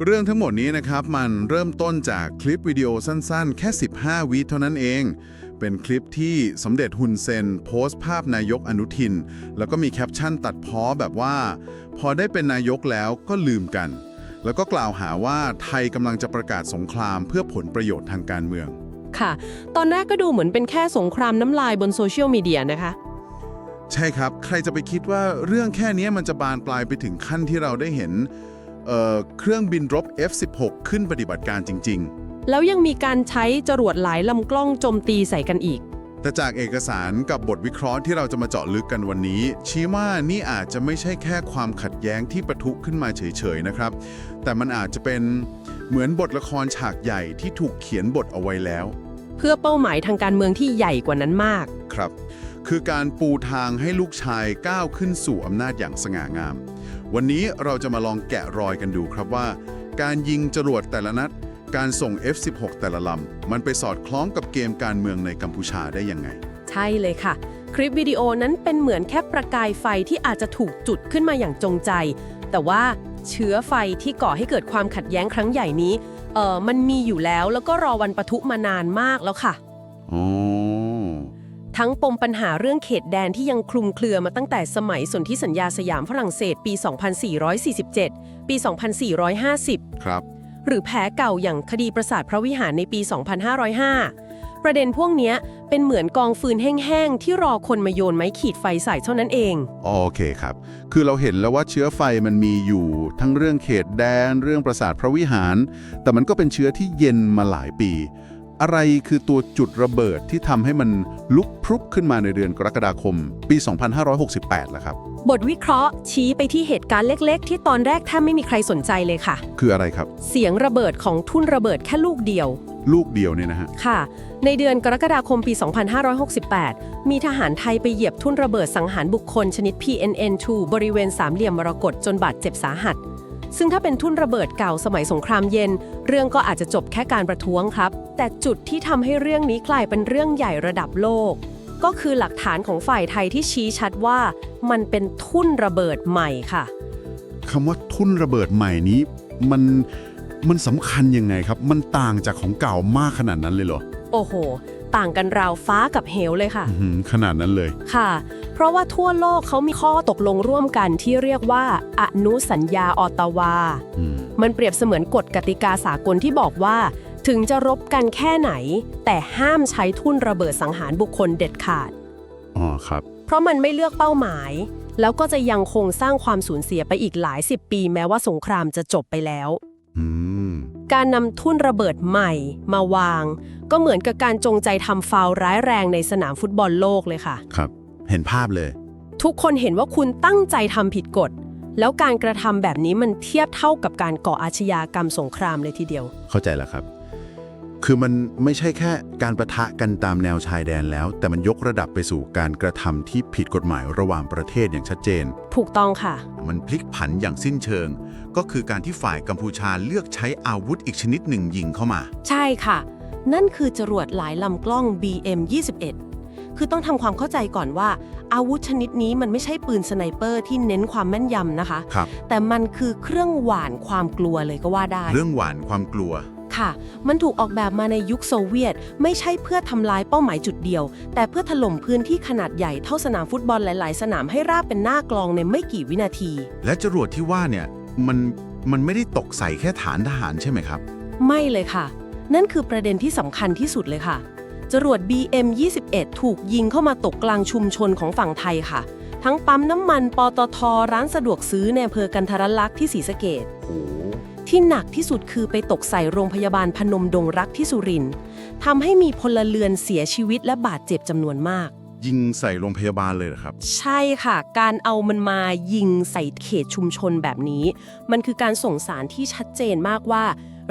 เรื่องทั้งหมดนี้นะครับมันเริ่มต้นจากคลิปวิดีโอสั้นๆ แค่ 15 วิเท่านั้นเอง เป็นคลิปที่สมเด็จฮุนเซน โพสต์ภาพนายกอนุทิน แล้วก็มีแคปชั่นตัดพ้อแบบว่า พอได้เป็นนายกแล้วก็ลืมกัน แล้วก็กล่าวหาว่าไทยกำลังจะประกาศสงครามเพื่อผลประโยชน์ทางการเมือง ค่ะ ตอนแรกก็ดูเหมือนเป็นแค่สงครามน้ำลายบนโซเชียลมีเดียนะคะ ใช่ครับ ใครจะไปคิดว่าเรื่องแค่นี้มันจะบานปลายไปถึงขั้นที่เราได้เห็น เอ่อเครื่องบินรบ F-16 ขึ้นปฏิบัติการจริงแล้วยังมีการใช้จรวดหลายลำกล้องโจมตีใส่กันอีกๆแต่จากเอกสารกับบทวิเคราะห์ที่เราจะมาเจาะลึกกันวันนี้ ชี้ว่านี่อาจจะไม่ใช่แค่ความขัดแย้งที่ประทุขึ้นมาเฉย ๆ นะครับ แต่มันอาจจะเป็นเหมือนบทละครฉากใหญ่ที่ถูกเขียนบทเอาไว้แล้ว เพื่อเป้าหมายทางการเมืองที่ใหญ่กว่านั้นมาก ครับ คือการปูทางให้ลูกชายก้าวขึ้นสู่อำนาจอย่างสง่างาม วันนี้เราจะมาลองแกะรอยกันดูครับว่า การยิงจรวดแต่ละนัด การส่ง F16 แต่ละลำ มันไปสอดคล้องกับเกมการเมืองในกัมพูชาได้ยังไง ใช่เลยค่ะ คลิปวิดีโอนั้นเป็นเหมือนแค่ประกายไฟที่อาจจะถูกจุดขึ้นมาอย่างจงใจ แต่ว่าเชื้อไฟที่ก่อให้เกิดความขัดแย้งครั้งใหญ่นี้ เออมันมีอยู่แล้วแล้วก็รอวันปะทุมานานมากแล้วค่ะ อ๋อ ทั้งปมปัญหาเรื่องเขตแดนที่ยังคลุมเครือมาตั้งแต่สมัยสนธิสัญญาสยามฝรั่งเศสปี 2447 ปี 2450 ครับ หรือแผลเก่าอย่างคดีประสาทพระวิหารในปี 2505 ประเด็นพวกเนี้ยเป็นเหมือนกองฟืนแห้งๆ ที่รอคนมาโยนไม้ขีดไฟใส่เท่านั้นเอง โอเคครับ คือเราเห็นแล้วว่าเชื้อไฟมันมีอยู่ทั้งเรื่องเขตแดน เรื่องปราสาทพระวิหาร แต่มันก็เป็นเชื้อที่เย็นมาหลายปี อะไรคือตัวจุดระเบิดที่ทำให้มันลุกพรุบขึ้นมาในเดือนกรกฎาคม ปี 2568ล่ะครับ บทวิเคราะห์ชี้ไปที่เหตุการณ์เล็ก ๆ ที่ตอนแรกแทบไม่มีใครสนใจเลยค่ะ คืออะไรครับ เสียงระเบิดของทุ่นระเบิดแค่ลูกเดียว ลูกเดียวเนี่ยนะฮะ ค่ะ ในเดือนกรกฎาคมปี 2568 มีทหารไทยไปเหยียบทุ่นระเบิดสังหารบุคคลชนิด PNN2 บริเวณสามเหลี่ยมมรกตจนบาดเจ็บสาหัส ซึ่งถ้าเป็นทุ่นระเบิดเก่าสมัยสงครามเย็น เรื่องก็อาจจะจบแค่การประท้วงครับ แต่จุดที่ทำให้เรื่องนี้กลายเป็นเรื่องใหญ่ระดับโลก ก็คือหลักฐานของฝ่ายไทยที่ชี้ชัดว่า มันเป็นทุ่นระเบิดใหม่ค่ะคำว่าทุ่นระเบิดใหม่นี้ มันมันสำคัญยังไงครับ มันต่างจากของเก่ามากขนาดนั้นเลยเหรอโอ้โห ต่างกันราวฟ้ากับเหวเลยค่ะอื้อหือขนาดนั้นเลยค่ะ เพราะว่าทั่วโลกเขามีข้อตกลงร่วมกันที่เรียกว่าอนุสัญญาออตตาวาอืมมันเปรียบเสมือนกฎกติกาสากลที่บอกว่า ถึงจะรบกันแค่ไหน แต่ห้ามใช้ทุ่นระเบิดสังหารบุคคลเด็ดขาด อ๋อครับ เพราะมันไม่เลือกเป้าหมาย แล้วก็จะยังคงสร้างความสูญเสียไปอีกหลายสิบปี แม้ว่าสงครามจะจบไปแล้ว อืม การนำทุ่นระเบิดใหม่ มาวาง ก็เหมือนกับการจงใจทำฟาวล์ร้ายแรงในสนามฟุตบอลโลกเลยค่ะ ครับ เห็นภาพเลย ทุกคนเห็นว่าคุณตั้งใจทำผิดกฎ แล้วการกระทำแบบนี้มันเทียบเท่ากับการก่ออาชญากรรมสงครามเลยทีเดียว เข้าใจแล้วครับ คือมันไม่ใช่แค่การประทะกันตามแนวชายแดนแล้ว แต่มันยกระดับไปสู่การกระทำที่ผิดกฎหมายระหว่างประเทศอย่างชัดเจน ถูกต้องค่ะ มันพลิกผันอย่างสิ้นเชิง ก็คือการที่ฝ่ายกัมพูชาเลือกใช้อาวุธอีกชนิดหนึ่งยิงเข้ามา ใช่ค่ะ นั่นคือจรวดหลายลำกล้อง BM21 คือต้องทำความเข้าใจก่อนว่า อาวุธชนิดนี้มันไม่ใช่ปืนสไนเปอร์ที่เน้นความแม่นยำนะคะครับแต่มันคือเครื่องหว่านความกลัวเลยก็ว่าได้ เรื่องหวานความกลัวค่ะ มันถูกออกแบบมาในยุคโซเวียต ไม่ใช่เพื่อทำลายเป้าหมายจุดเดียว แต่เพื่อถล่มพื้นที่ขนาดใหญ่เท่าสนามฟุตบอลหลาย ๆ สนามให้ราบเป็นหน้ากลองในไม่กี่วินาที และจรวดที่ว่าเนี่ยมันมันไม่ได้ตกใส่แค่ฐานทหารใช่ไหมครับ ไม่เลยค่ะ นั่นคือประเด็นที่สำคัญที่สุดเลยค่ะ จรวด BM21 ถูกยิงเข้ามาตกกลางชุมชนของฝั่งไทยค่ะ ทั้งปั๊มน้ำมันปตทร้านสะดวกซื้อในอำเภอกันทรลักษณ์ที่ศรีสะเกดโอ้ที่หนักที่สุดคือไปตกใส่โรงพยาบาลพนมดงรักที่สุรินทร์ทำให้มีพลเรือนเสียชีวิตและบาดเจ็บจำนวนมาก ยิงใส่โรงพยาบาลเลยเหรอครับ ใช่ค่ะ การเอามันมายิงใส่เขตชุมชนแบบนี้ มันคือการส่งสารที่ชัดเจนมากว่า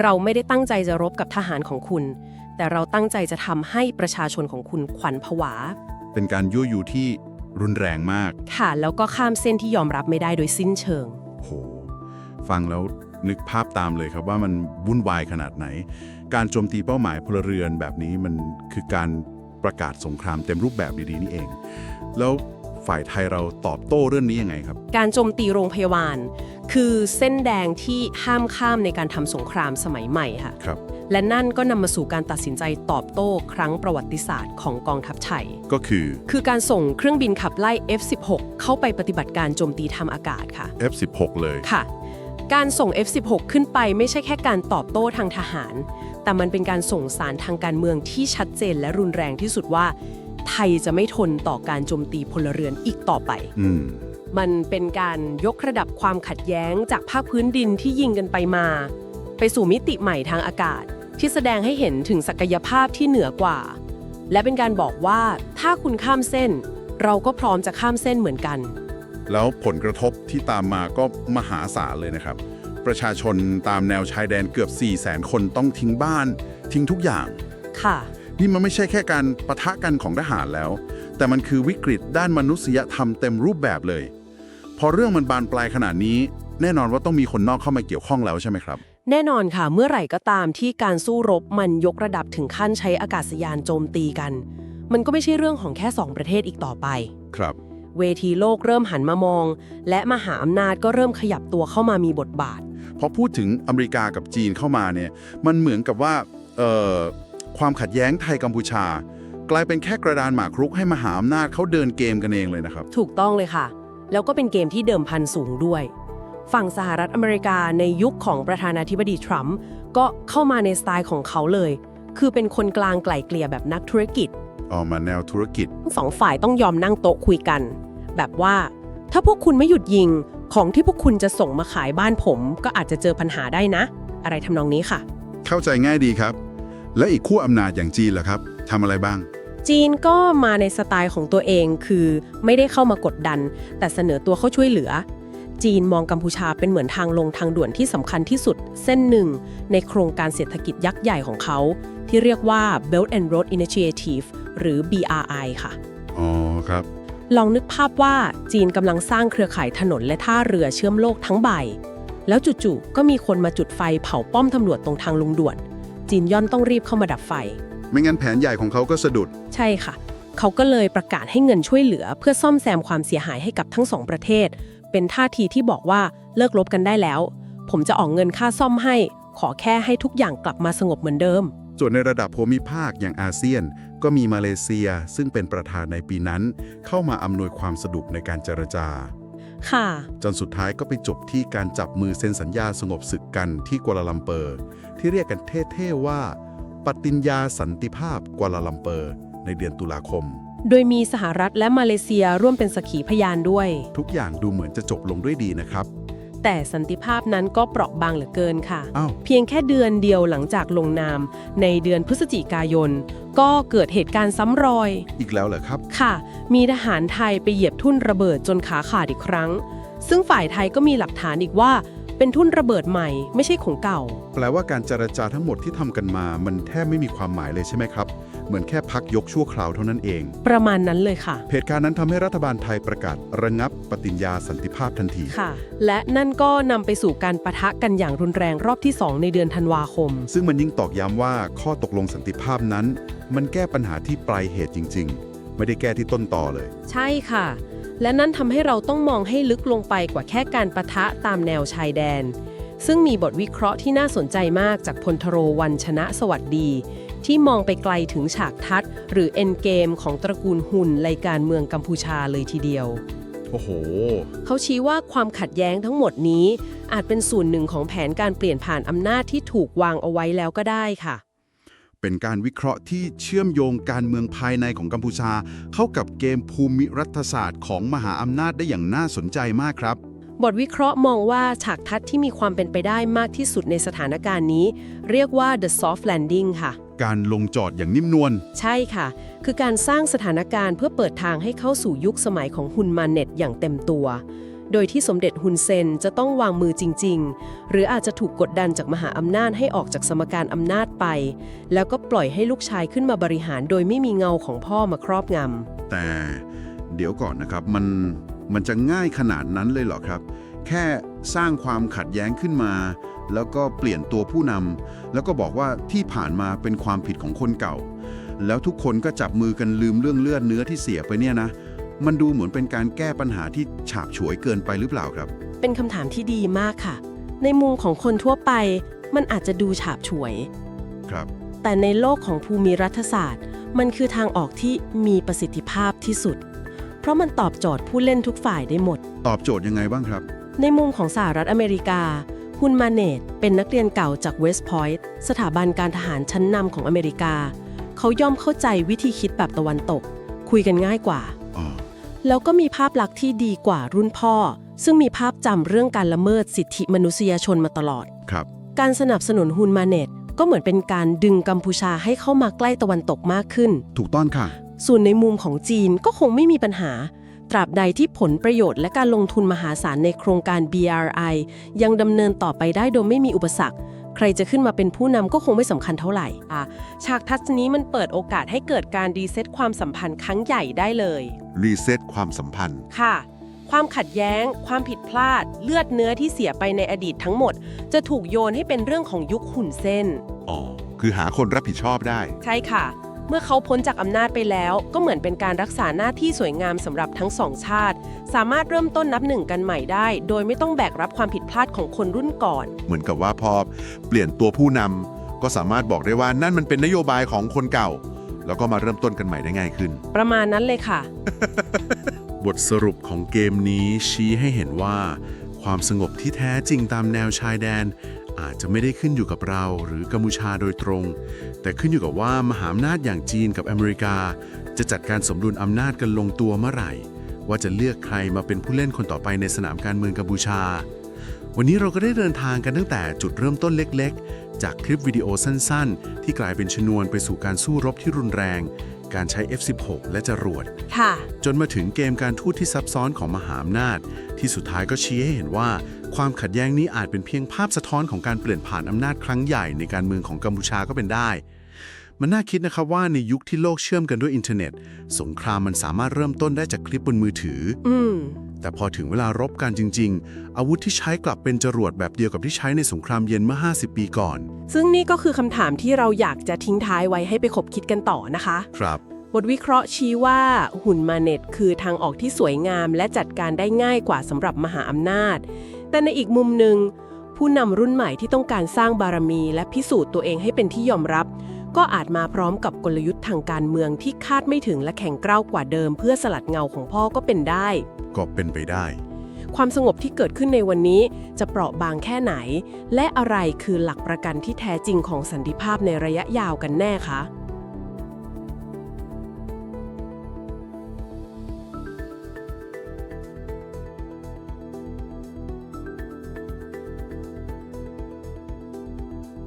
เราไม่ได้ตั้งใจจะรบกับทหารของคุณ แต่เราตั้งใจจะทำให้ประชาชนของคุณขวัญผวา เป็นการยั่วยุที่รุนแรงมาก ค่ะแล้วก็ข้ามเส้นที่ยอมรับไม่ได้โดยสิ้นเชิง โห ฟังแล้วนึกภาพตามเลยครับว่ามันวุ่นวายขนาดไหน การโจมตีเป้าหมายพลเรือนแบบนี้มันคือการประกาศสงครามเต็มรูปแบบดีๆนี่เอง แล้วฝ่ายไทยเราตอบโต้เรื่องนี้ยังไงครับ การโจมตีโรงพยาบาล คือเส้นแดงที่ห้ามข้ามในการทำสงครามสมัยใหม่ค่ะ ครับ และนั่นก็นำมาสู่การตัดสินใจตอบโต้ครั้งประวัติศาสตร์ของกองทัพไทย ก็คือ คือการส่งเครื่องบินขับไล่ F-16 เข้าไปปฏิบัติการโจมตีทางอากาศค่ะ F16 เลยค่ะ การส่ง F-16 ขึ้นไปไม่ใช่แค่การตอบโต้ทางทหาร แต่มันเป็นการส่งสารทางการเมืองที่ชัดเจนและรุนแรงที่สุดว่า ไทยจะไม่ทนต่อการโจมตีพลเรือนอีกต่อไป อืม มันเป็นการยกระดับความขัดแย้งจากภาคพื้นดินที่ยิงกันไปมา ไปสู่มิติใหม่ทางอากาศ ที่แสดงให้เห็นถึงศักยภาพที่เหนือกว่า และเป็นการบอกว่าถ้าคุณข้ามเส้น เราก็พร้อมจะข้ามเส้นเหมือนกัน แล้วผลกระทบที่ตามมาก็มหาศาลเลยนะครับ ประชาชนตามแนวชายแดนเกือบ 4 0 0แสนคนต้องทิ้งบ้าน ทิ้งทุกอย่าง ค่ะ นี่มันไม่ใช่แค่การปะทะกันของทหารแล้ว แต่มันคือวิกฤตด้านมนุษยธรรมเต็มรูปแบบเลย พอเรื่องมันบานปลายขนาดนี้ แน่นอนว่าต้องมีคนนอกเข้ามาเกี่ยวข้องแล้วใช่ไหมครับ แน่นอนค่ะ เมื่อไหร่ก็ตามที่การสู้รบมันยกระดับถึงขั้นใช้อากาศยานโจมตีกัน มันก็ไม่ใช่เรื่องของแค่สองประเทศอีกต่อไป ครับ เวทีโลกเริ่มหันมามอง และมหาอำนาจก็เริ่มขยับตัวเข้ามามีบทบาท พอพูดถึงอเมริกากับจีนเข้ามาเนี่ย มันเหมือนกับว่าเอ่อความขัดแย้งไทยกัมพูชา กลายเป็นแค่กระดานหมากรุกให้มหาอำนาจเขาเดินเกมกันเองเลยนะครับ ถูกต้องเลยค่ะ แล้วก็เป็นเกมที่เดิมพันสูงด้วย ฝั่งสหรัฐอเมริกาในยุคของประธานาธิบดีทรัมป์ก็เข้ามาในสไตล์ของเขาเลย คือเป็นคนกลางไกล่เกลี่ยแบบนักธุรกิจออกมาแนวธุรกิจทั้งสองฝ่ายต้องยอมนั่งโต๊ะคุยกัน แบบว่า ถ้าพวกคุณไม่หยุดยิงของที่พวกคุณจะส่งมาขายบ้านผม ก็อาจจะเจอปัญหาได้นะ อะไรทำนองนี้ค่ะ เข้าใจง่ายดีครับ และอีกขั้วอำนาจอย่างจีนล่ะครับทำอะไรบ้าง จีนก็มาในสไตล์ของตัวเองคือไม่ได้เข้ามากดดัน แต่เสนอตัวเข้าช่วยเหลือ จีนมองกัมพูชาเป็นเหมือนทางลงทางด่วนที่สำคัญที่สุด เส้นหนึ่ง ในโครงการเศรษฐกิจยักษ์ใหญ่ของเขา ที่เรียกว่า Belt and Road Initiative หรือ BRI ค่ะ อ๋อครับ ลองนึกภาพว่าจีนกำลังสร้างเครือข่ายถนนและท่าเรือเชื่อมโลกทั้งใบ แล้วจู่ๆก็มีคนมาจุดไฟเผาป้อมตำรวจตรงทางลงด่วน จีนย่อนต้องรีบเข้ามาดับไฟ ไม่งั้นแผนใหญ่ของเขาก็สะดุด ใช่ค่ะ เขาก็เลยประกาศให้เงินช่วยเหลือ เพื่อซ่อมแซมความเสียหายให้กับทั้งสองประเทศ เป็นท่าทีที่บอกว่าเลิกลบกันได้แล้ว ผมจะออกเงินค่าซ่อมให้ ขอแค่ให้ทุกอย่างกลับมาสงบเหมือนเดิม ส่วนในระดับภูมิภาคอย่างอาเซียน ก็มีมาเลเซียซึ่งเป็นประธานในปีนั้น เข้ามาอำนวยความสะดวกในการเจรจา ค่ะ จนสุดท้ายก็ไปจบที่การจับมือเซ็นสัญญาสงบศึกกันที่กัวลาลัมเปอร์ ที่เรียกกันเท่ๆว่า ปฏิญญาสันติภาพกัวลาลัมเปอร์ ในเดือนตุลาคม โดยมีสหรัฐและมาเลเซียร่วมเป็นสักขีพยานด้วย ทุกอย่างดูเหมือนจะจบลงด้วยดีนะครับ แต่สันติภาพนั้นก็เปราะบางเหลือเกินค่ะ อ้าว เพียงแค่เดือนเดียวหลังจากลงนาม ในเดือนพฤศจิกายน ก็เกิดเหตุการณ์ซ้ำรอย อีกแล้วเหรอครับ ค่ะ มีทหารไทยไปเหยียบทุ่นระเบิดจนขาขาดอีกครั้ง ซึ่งฝ่ายไทยก็มีหลักฐานอีกว่า เป็นทุ่นระเบิดใหม่ไม่ใช่ของเก่า แปลว่าการเจรจาทั้งหมดที่ทำกันมา มันแทบไม่มีความหมายเลยใช่ไหมครับ เหมือนแค่พักยกชั่วคราวเท่านั้นเอง ประมาณนั้นเลยค่ะ เหตุการณ์นั้นทำให้รัฐบาลไทยประกาศระงับปฏิญญาสันติภาพทันที ค่ะ และนั่นก็นำไปสู่การปะทะกันอย่างรุนแรงรอบที่ 2 ในเดือนธันวาคม ซึ่งมันยิ่งตอกย้ำว่าข้อตกลงสันติภาพนั้น มันแก้ปัญหาที่ปลายเหตุจริง ๆ ไม่ได้แก้ที่ต้นต่อเลย ใช่ค่ะ และนั่นทำให้เราต้องมองให้ลึกลงไปกว่าแค่การปะทะตามแนวชายแดน ซึ่งมีบทวิเคราะห์ที่น่าสนใจมากจากพลทโรวันชนะสวัสดี ที่มองไปไกลถึงฉากทัศน์ หรือเอ็นเกมของตระกูลหุนในการเมืองกัมพูชาเลยทีเดียวโอ้โห เขาชี้ว่าความขัดแย้งทั้งหมดนี้ อาจเป็นส่วนหนึ่งของแผนการเปลี่ยนผ่านอำนาจที่ถูกวางเอาไว้แล้วก็ได้ค่ะ เป็นการวิเคราะห์ที่เชื่อมโยงการเมืองภายในของกัมพูชา เข้ากับเกมภูมิรัฐศาสตร์ของมหาอำนาจได้อย่างน่าสนใจมากครับ บทวิเคราะห์มองว่าฉากทัศน์ที่มีความเป็นไปได้มากที่สุดในสถานการณ์นี้ เรียกว่า the soft landing ค่ะ การลงจอดอย่างนิ่มนวล ใช่ค่ะ คือการสร้างสถานการณ์เพื่อเปิดทางให้เข้าสู่ยุคสมัยของฮุนมาเน็ตอย่างเต็มตัว โดยที่สมเด็จฮุนเซนจะต้องวางมือจริง ๆ หรืออาจจะถูกกดดันจากมหาอำนาจให้ออกจากสมการอำนาจไป แล้วก็ปล่อยให้ลูกชายขึ้นมาบริหาร โดยไม่มีเงาของพ่อมาครอบงำ แต่เดี๋ยวก่อนนะครับมันมันจะง่ายขนาดนั้นเลยเหรอครับ แค่สร้างความขัดแย้งขึ้นมา แล้วก็เปลี่ยนตัวผู้นำแล้วก็บอกว่าที่ผ่านมาเป็นความผิดของคนเก่า แล้วทุกคนก็จับมือกันลืมเรื่องเลือดเนื้อที่เสียไปเนี่ยนะ มันดูเหมือนเป็นการแก้ปัญหาที่ฉาบฉวยเกินไปหรือเปล่าครับ เป็นคำถามที่ดีมากค่ะ ในมุมของคนทั่วไป มันอาจจะดูฉาบฉวย ครับ แต่ในโลกของภูมิรัฐศาสตร์ มันคือทางออกที่มีประสิทธิภาพที่สุด เพราะมันตอบโจทย์ผู้เล่นทุกฝ่ายได้หมด ตอบโจทย์ยังไงบ้างครับ ในมุมของสหรัฐอเมริกา ฮุนมาเนตเป็นนักเรียนเก่าจากเวสต์พอยต์สถาบันการทหารชั้นนำของอเมริกา เขาย่อมเข้าใจวิธีคิดแบบตะวันตก คุยกันง่ายกว่าอ๋อ แล้วก็มีภาพลักษณ์ที่ดีกว่ารุ่นพ่อ ซึ่งมีภาพจำเรื่องการละเมิดสิทธิมนุษยชนมาตลอด ครับ การสนับสนุนฮุนมาเนตก็เหมือนเป็นการดึงกัมพูชาให้เข้ามาใกล้ตะวันตกมากขึ้น ถูกต้องค่ะ ส่วนในมุมของจีนก็คงไม่มีปัญหา ตราบใดที่ผลประโยชน์และการลงทุนมหาศาลในโครงการ BRI ยังดำเนินต่อไปได้โดยไม่มีอุปสรรค ใครจะขึ้นมาเป็นผู้นำก็คงไม่สำคัญเท่าไหร่อะฉากทัศน์นี้มันเปิดโอกาสให้เกิดการรีเซ็ตความสัมพันธ์ครั้งใหญ่ได้เลยรีเซ็ตความสัมพันธ์ค่ะ ความขัดแย้ง ความผิดพลาด เลือดเนื้อที่เสียไปในอดีตทั้งหมด จะถูกโยนให้เป็นเรื่องของยุคหุ่นเส้นอ๋อคือหาคนรับผิดชอบได้ ใช่ค่ะ เมื่อเขาพ้นจากอำนาจไปแล้ว ก็เหมือนเป็นการรักษาหน้าที่สวยงามสำหรับทั้งสองชาติ สามารถเริ่มต้นนับหนึ่งกันใหม่ได้ โดยไม่ต้องแบกรับความผิดพลาดของคนรุ่นก่อน เหมือนกับว่าพอเปลี่ยนตัวผู้นำก็สามารถบอกได้ว่านั่นมันเป็นนโยบายของคนเก่า แล้วก็มาเริ่มต้นกันใหม่ได้ง่ายขึ้น ประมาณนั้นเลยค่ะ บทสรุปของเกมนี้ชี้ให้เห็นว่า ความสงบที่แท้จริงตามแนวชายแดน อาจจะไม่ได้ขึ้นอยู่กับเราหรือกัมพูชาโดยตรง แต่ขึ้นอยู่กับว่ามหาอำนาจอย่างจีนกับอเมริกา จะจัดการสมดุลอำนาจกันลงตัวเมื่อไหร่ ว่าจะเลือกใครมาเป็นผู้เล่นคนต่อไปในสนามการเมืองกัมพูชา วันนี้เราก็ได้เดินทางกันตั้งแต่จุดเริ่มต้นเล็ก ๆ จากคลิปวิดีโอสั้น ๆ ที่กลายเป็นชนวนไปสู่การสู้รบที่รุนแรง การใช้ F16 และจรวด ค่ะ จนมาถึงเกมการทูตที่ซับซ้อนของมหาอำนาจ ที่สุดท้ายก็ชี้ให้เห็นว่า ความขัดแย้งนี้อาจเป็นเพียงภาพสะท้อนของการเปลี่ยนผ่านอำนาจครั้งใหญ่ในการเมืองของกัมพูชาก็เป็นได้ มันน่าคิดนะครับว่าในยุคที่โลกเชื่อมกันด้วยอินเทอร์เน็ต สงครามมันสามารถเริ่มต้นได้จากคลิปบนมือถือ อืม แต่พอถึงเวลารบกันจริง ๆ อาวุธที่ใช้กลับเป็นจรวดแบบเดียวกับที่ใช้ในสงครามเย็นเมื่อ 50 ปีก่อน ซึ่งนี่ก็คือคำถามที่เราอยากจะทิ้งท้ายไว้ให้ไปคบคิดกันต่อนะคะ ครับ บทวิเคราะห์ชี้ว่าหุ่นมาเน็ตคือทางออกที่สวยงาม และจัดการได้ง่ายกว่าสำหรับมหาอำนาจ แต่ในอีกมุมหนึ่งผู้นำรุ่นใหม่ที่ต้องการสร้างบารมี และพิสูจน์ตัวเองให้เป็นที่ยอมรับ ก็อาจมาพร้อมกับกลยุทธ์ทางการเมืองที่คาดไม่ถึงและแข็งกร้าวกว่าเดิม เพื่อสลัดเงาของพ่อก็เป็นได้ ก็เป็นไปได้ ความสงบที่เกิดขึ้นในวันนี้จะเปราะบางแค่ไหน และอะไรคือหลักประกันที่แท้จริงของสันติภาพในระยะยาวกันแน่คะ